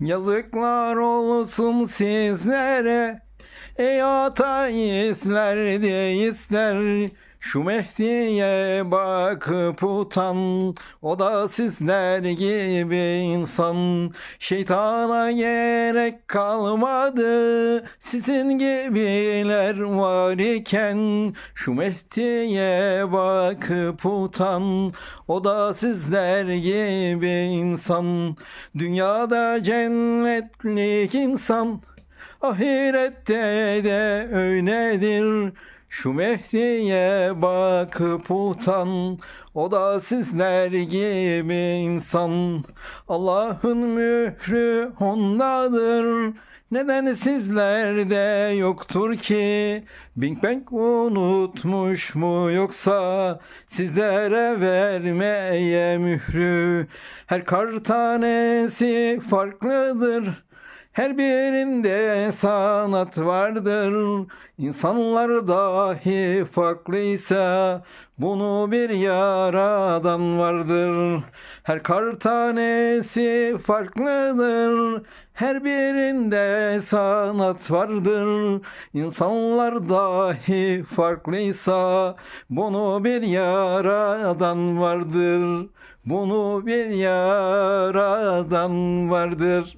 Yazıklar olsun sizlere. Ey ateistler deistler Şu Mehdi'ye bakıp utan O da sizler gibi insan. Şeytana gerek kalmadı Sizin gibiler var iken. Şu Mehdi'ye bakıp utan O da sizler gibi insan. Dünyada cennetlik insan Ahirette de öyledir Şu Mehdi'ye bakıp utan O da sizler gibi insan Allah'ın mührü ondadır neden sizlerde yoktur ki? Big Bang unutmuş mu yoksa sizlere vermeye mührü? Her kar tanesi farklıdır. Her birinde sanat vardır. İnsanlar dahi farklıysa bunu bir yaradan vardır. Her kar tanesi farklıdır. Her birinde sanat vardır. İnsanlar dahi farklıysa bunu bir yaradan vardır. Bunu bir yaradan vardır.